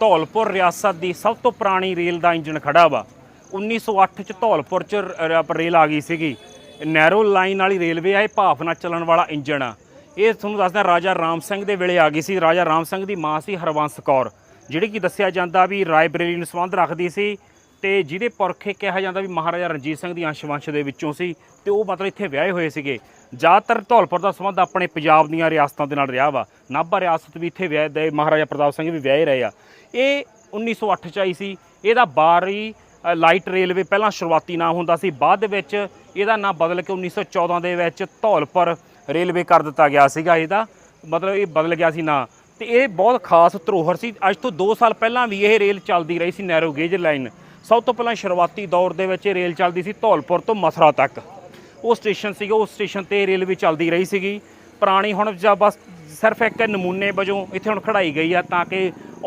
ਧੌਲਪੁਰ ਰਿਆਸਤ ਦੀ ਸਭ ਤੋਂ ਪੁਰਾਣੀ ਰੇਲ ਦਾ ਇੰਜਨ ਖੜਾ ਵਾ। 1908 ਚ ਧੌਲਪੁਰ ਚ ਰੇਲ ਆ ਗਈ ਸੀਗੀ। ਨੈਰੋ ਲਾਈਨ ਵਾਲੀ ਰੇਲਵੇ ਆ, ਇਹ ਭਾਫ ਨਾਲ ਚੱਲਣ ਵਾਲਾ ਇੰਜਨ ਆ। ਇਹ ਤੁਹਾਨੂੰ ਦੱਸਦਾ ਰਾਜਾ ਰਾਮ ਸਿੰਘ ਦੇ ਵੇਲੇ ਆ ਗਈ ਸੀ। ਰਾਜਾ ਰਾਮ ਸਿੰਘ ਦੀ ਮਾਂ ਸੀ ਹਰਵੰਸ ਕੌਰ, ਜਿਹੜੀ ਕਿ ਦੱਸਿਆ ਜਾਂਦਾ ਵੀ ਰਾਏ ਬਰੇਲੀ ਨੂੰ ਸੰਬੰਧ ਰੱਖਦੀ ਸੀ। ਤੇ ਜਿਹਦੇ ਪੁਰਖੇ ਕਿਹਾ ਜਾਂਦਾ ਵੀ ਮਹਾਰਾਜਾ ਰਣਜੀਤ ਸਿੰਘ ਦੀ ਅੰਸ਼ ਵੰਸ਼ ਦੇ ਵਿੱਚੋਂ ਸੀ ਤੇ ਉਹ ਮਤਲਬ ਇੱਥੇ ਵਿਆਹੇ ਹੋਏ ਸੀਗੇ। ਜ਼ਿਆਦਾਤਰ ਧੌਲਪੁਰ ਦਾ ਸੰਬੰਧ ਆਪਣੇ ਪੰਜਾਬ ਦੀਆਂ ਰਿਆਸਤਾਂ ਦੇ ਨਾਲ ਰਿਹਾ ਵਾ। ਨਾਭਾ ਰਿਆਸਤ ਵੀ ਇੱਥੇ ਵਿਆਹੇ ਦੇ ਮਹਾਰਾਜਾ ਪ੍ਰਤਾਪ ਸਿੰਘ ਵੀ ਵਿਆਹੇ ਰਹੇ ਆ। ਇਹ 1908 ਚ ਆਈ ਸੀ। ਇਹਦਾ ਬਾਰੀ ਲਾਈਟ ਰੇਲਵੇ ਪਹਿਲਾਂ ਸ਼ੁਰੂਆਤੀ ਨਾਮ ਹੁੰਦਾ ਸੀ। ਬਾਅਦ ਵਿੱਚ ਇਹਦਾ ਨਾਮ ਬਦਲ ਕੇ 1914 ਦੇ ਵਿੱਚ ਧੌਲਪੁਰ ਰੇਲਵੇ ਕਰ ਦਿੱਤਾ ਗਿਆ ਸੀਗਾ ਇਹਦਾ। ਮਤਲਬ ਇਹ ਬਦਲ ਗਿਆ ਸੀ ਨਾਂ। ਤੇ ਇਹ ਬਹੁਤ ਖਾਸ ਧਰੋਹਰ ਸੀ। ਅੱਜ ਤੋਂ 2 ਸਾਲ ਪਹਿਲਾਂ ਵੀ ਇਹ ਰੇਲ ਚੱਲਦੀ ਰਹੀ ਸੀ ਨੈਰੋ ਗੇਜ ਲਾਈਨ। ਸਭ ਤੋਂ ਪਹਿਲਾਂ ਸ਼ੁਰੂਆਤੀ ਦੌਰ ਦੇ ਵਿੱਚ ਇਹ ਰੇਲ ਚੱਲਦੀ ਸੀ ਧੌਲਪੁਰ ਤੋਂ ਮਥੁਰਾ ਤੱਕ। ਉਹ ਸਟੇਸ਼ਨ ਸੀਗਾ, ਉਸ ਸਟੇਸ਼ਨ ਤੇ ਰੇਲਵੇ ਚੱਲਦੀ ਰਹੀ ਸੀਗੀ। ਪੁਰਾਣੀ ਹੁਣ ਜਾਂ ਬਸ ਸਿਰਫ ਇੱਕ ਨਮੂਨੇ ਵਜੋਂ ਇੱਥੇ ਹੁਣ ਖੜਾਈ ਗਈ ਆ ਤਾਂ ਕਿ